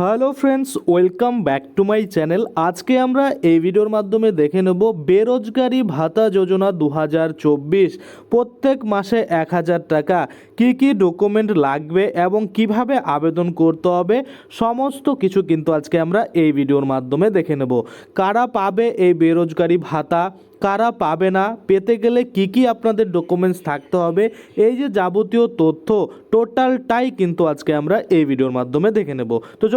Hello friends, welcome back to my channel. আজকে আমরা এই ভিডিওর মাধ্যমে দেখে নেব বেরোজগারি ভাতা যোজনা দু হাজার চব্বিশ। প্রত্যেক মাসে এক হাজার টাকা। কি কি ডকুমেন্ট লাগবে এবং কীভাবে আবেদন করতে হবে? সমস্ত কিছু কিন্তু আজকে আমরা এই ভিডিওর মাধ্যমে দেখে নেব। কারা পাবে এই বেরোজগারি ভাতা? কারা পাবে না? পেতে গেলে কি কি আপনাদের ডকুমেন্টস থাকতে হবে? এই যে যাবতীয় তথ্য, টোটালটাই কিন্তু আজকে আমরা এই ভিডিওর মাধ্যমে দেখে নেব। তো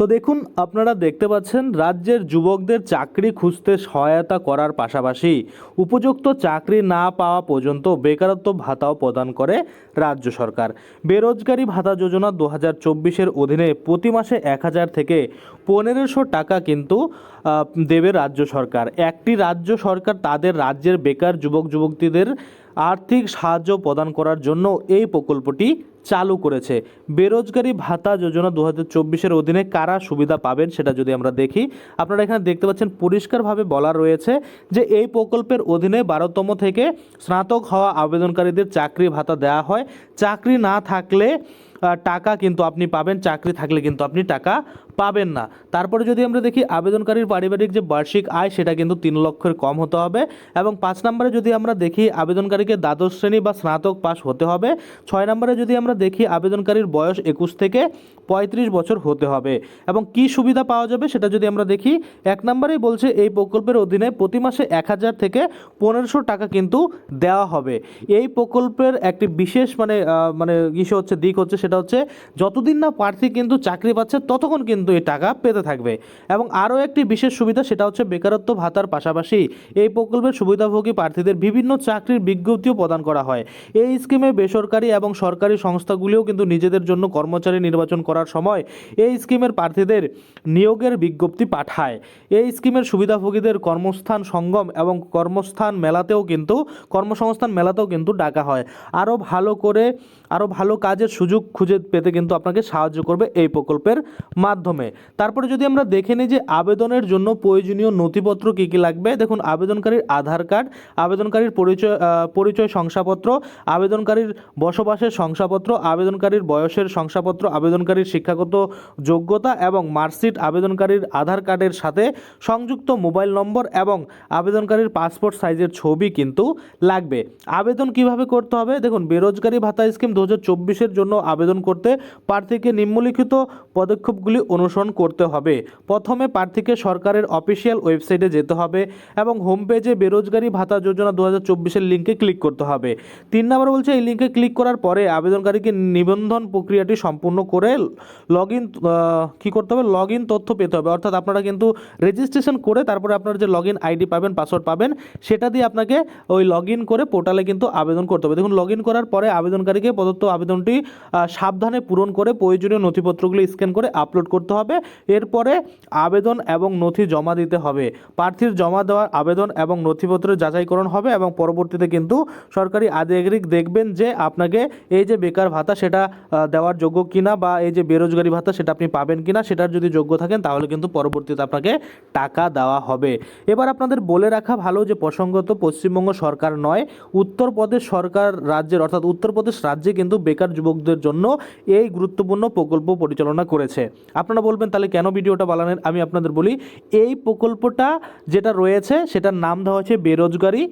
তো দেখুন, আপনারা দেখতে পাচ্ছেন রাজ্যের যুবকদের চাকরি খুঁজতে সহায়তা করার পাশাপাশি উপযুক্ত চাকরি না পাওয়া পর্যন্ত বেকারত্ব ভাতাও প্রদান করে রাজ্য সরকার। বেরোজগারি ভাতা যোজনা দু হাজার চব্বিশের অধীনে প্রতি মাসে এক হাজার থেকে পনেরোশো টাকা কিন্তু দেবে রাজ্য সরকার। একটি রাজ্য সরকার তাদের রাজ্যের বেকার যুবক যুবতীদের আর্থিক সাহায্য প্রদান করার জন্য এই প্রকল্পটি চালু করেছে। বেরোজগারি ভাতা যোজনা দু হাজার চব্বিশের অধীনে কারা সুবিধা পাবেন সেটা যদি আমরা দেখি, আপনারা এখানে দেখতে পাচ্ছেন পরিষ্কারভাবে বলা রয়েছে যে এই প্রকল্পের অধীনে বারোতম থেকে স্নাতক হওয়া আবেদনকারীদের চাকরি ভাতা দেওয়া হয়। চাকরি না থাকলে টাকা কিন্তু আপনি পাবেন, চাকরি থাকলে কিন্তু আপনি টাকা পাবেন না। তারপরে যদি আমরা দেখি, আবেদনকারীর পারিবারিক যে বার্ষিক আয়, সেটা কিন্তু তিন লক্ষের কম হতে হবে। এবং পাঁচ নম্বরে যদি আমরা দেখি, আবেদনকারীকে দ্বাদশ শ্রেণি বা স্নাতক পাস হতে হবে। ছয় নম্বরে যদি আমরা দেখি, আবেদনকারীর বয়স একুশ থেকে পঁয়ত্রিশ বছর হতে হবে। এবং কি সুবিধা পাওয়া যাবে, সেটা যদি আমরা দেখি, এক নম্বরেই বলছে, এই প্রকল্পের অধীনে প্রতি মাসে এক হাজার থেকে পনেরোশো টাকা কিন্তু দেওয়া হবে। এই প্রকল্পের একটি বিশেষ মানে মানে ইসে হচ্ছে, দিক হচ্ছে, সেটা হচ্ছে যতদিন না প্রার্থী কিন্তু চাকরি পাচ্ছে ততক্ষণ কিন্তু এই টাকা পেতে থাকবে। এবং আরও একটি বিশেষ সুবিধা সেটা হচ্ছে বেকারত্ব ভাতার পাশাপাশি এই প্রকল্পের সুবিধাভোগী প্রার্থীদের বিভিন্ন চাকরির বিজ্ঞপ্তিও প্রদান করা হয়। এই স্কিমে বেসরকারি এবং সরকারি সংস্থাগুলিও কিন্তু নিজেদের জন্য কর্মচারী নির্বাচন করার সময় এই স্কিমের প্রার্থীদের নিয়োগের বিজ্ঞপ্তি পাঠায়। এই স্কিমের সুবিধাভোগীদের কর্মস্থান সঙ্গম এবং কর্মস্থান মেলাতেও কিন্তু কর্মসংস্থান মেলাতেও কিন্তু ডাকা হয়। আরও ভালো করে, আরও ভালো কাজের সুযোগ খুঁজে পেতে কিন্তু আপনাকে সাহায্য করবে এই প্রকল্পের মাধ্যমে। তারপরে যদি আমরা দেখে নিই যে আবেদনের জন্য প্রয়োজনীয় নথিপত্র কী কী লাগবে, দেখুন আবেদনকারীর আধার কার্ড, আবেদনকারীর পরিচয় পরিচয় শংসাপত্র, আবেদনকারীর বসবাসের শংসাপত্র, আবেদনকারীর বয়সের শংসাপত্র, আবেদনকারীর শিক্ষাগত যোগ্যতা এবং মার্কশিট, আবেদনকারীর আধার কার্ডের সাথে সংযুক্ত মোবাইল নম্বর এবং আবেদনকারীর পাসপোর্ট সাইজের ছবি কিন্তু লাগবে। আবেদন কীভাবে করতে হবে? দেখুন, বেরোজগারি ভাতা স্কিম দু হাজার জন্য আবেদন করতে প্রার্থীকে নিম্নলিখিত পদক্ষেপগুলি অনুসরণ করতে হবে। প্রথমে প্রার্থীকে সরকারের অফিসিয়াল ওয়েবসাইটে যেতে হবে এবং হোম পেজে বেরোজগারি ভাতা যোজনা দু হাজার চব্বিশের লিঙ্কে ক্লিক করতে হবে। তিন নম্বর বলছে, এই লিঙ্কে ক্লিক করার পরে আবেদনকারীকে নিবন্ধন প্রক্রিয়াটি সম্পূর্ণ করে লগ ইন কী করতে হবে? লগ ইন তথ্য পেতে হবে। অর্থাৎ আপনারা কিন্তু রেজিস্ট্রেশন করে তারপরে আপনার যে লগ ইন আইডি পাবেন, পাসওয়ার্ড পাবেন, সেটা দিয়ে আপনাকে ওই লগ ইন করে পোর্টালে কিন্তু আবেদন করতে হবে। দেখুন লগ ইন করার পরে আবেদনকারীকে প্রদত্ত আবেদনটি সাবধানে পূরণ করে প্রয়োজনীয় নথিপত্রগুলি স্ক্যান করে আপলোড করতে হবে। এরপরে আবেদন এবং নথি জমা দিতে হবে। প্রার্থীর জমা দেওয়ার আবেদন এবং নথিপত্রের যাচাইকরণ হবে এবং পরবর্তীতে কিন্তু সরকারি আধিকারিক দেখবেন যে আপনাকে এই যে বেকার ভাতা সেটা দেওয়ার যোগ্য কিনা বা এই যে বেরোজগারি ভাতা সেটা আপনি পাবেন কিনা সেটার যদি যোগ্য থাকেন তাহলে কিন্তু পরবর্তীতে আপনাকে টাকা দেওয়া হবে। এবার আপনাদের বলে রাখা ভালো যে প্রসঙ্গত পশ্চিমবঙ্গ সরকার নয়, উত্তরপ্রদেশ সরকার রাজ্যের অর্থাৎ উত্তরপ্রদেশ রাজ্যে কিন্তু বেকার যুবকদের জন্য এই গুরুত্বপূর্ণ প্রকল্প পরিচালনা করেছে। আপনারা বলবেন, তাহলে কেন ভিডিওটা বানালেন? আমি আপনাদের বলি, এই প্রকল্পটা যেটা রয়েছে, সেটার নাম দেওয়া হয়েছে বেরোজগারি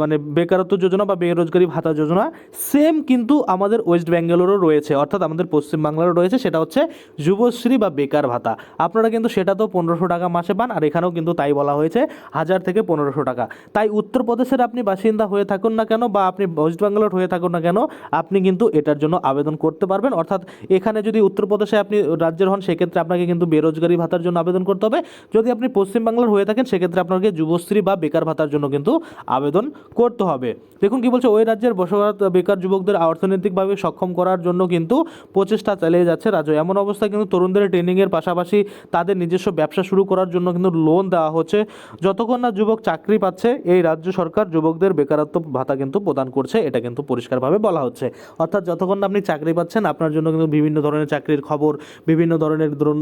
মানে বেকারত্ব যোজনা বা বেরোজগারি ভাতা যোজনা। সেম কিন্তু আমাদের ওয়েস্ট বেঙ্গলেরও রয়েছে, অর্থাৎ আমাদের পশ্চিমবাংলারও রয়েছে, সেটা হচ্ছে যুবশ্রী বা বেকার ভাতা। আপনারা কিন্তু সেটা তো পনেরোশো টাকা মাসে পান, আর এখানেও কিন্তু তাই বলা হয়েছে, হাজার থেকে পনেরোশো টাকা। তাই উত্তরপ্রদেশের আপনি বাসিন্দা হয়ে থাকুন না কেন, বা আপনি ওয়েস্ট বেঙ্গলের হয়ে থাকুন না কেন, আপনি কিন্তু এটার জন্য আবেদন করতে করতে পারবেন। অর্থাৎ এখানে যদি উত্তরপ্রদেশে আপনি রাজ্যের হন, সেক্ষেত্রে আপনাকে কিন্তু বেরোজগারি ভাতার জন্য আবেদন করতে হবে। যদি আপনি পশ্চিমবাংলার হয়ে থাকেন, সেক্ষেত্রে আপনাকে যুবশ্রী বা বেকার ভাতার জন্য কিন্তু আবেদন করতে হবে। দেখুন কি বলছে, ওই রাজ্যের বসবাস বেকার যুবকদের অর্থনৈতিকভাবে সক্ষম করার জন্য কিন্তু প্রচেষ্টা চালিয়ে যাচ্ছে রাজ্য। এমন অবস্থায় কিন্তু তরুণদের ট্রেনিংয়ের পাশাপাশি তাদের নিজস্ব ব্যবসা শুরু করার জন্য কিন্তু লোন দেওয়া হচ্ছে। যতক্ষণ না যুবক চাকরি পাচ্ছে, এই রাজ্য সরকার যুবকদের বেকারত্ব ভাতা কিন্তু প্রদান করছে, এটা কিন্তু পরিষ্কারভাবে বলা হচ্ছে। অর্থাৎ যতক্ষণ না আপনি চাকরি পাচ্ছেন। আপনার জন্য কিন্তু বিভিন্ন ধরনের চাকরির খবর, বিভিন্ন ধরনের ধরুন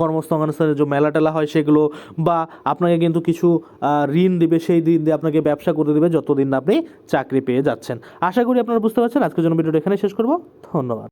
কর্মসংস্থানের যে মেলা টেলা হয় সেগুলো বা আপনাকে কিন্তু কিছু ঋণ দিবে, সেই দিন দিয়ে আপনাকে ব্যবসা করে দেবে যতদিন আপনি চাকরি পেয়ে যাচ্ছেন। আশা করি আপনারা বুঝতে পারছেন। আজকের জন্য ভিডিওটা এখানে শেষ করব। ধন্যবাদ।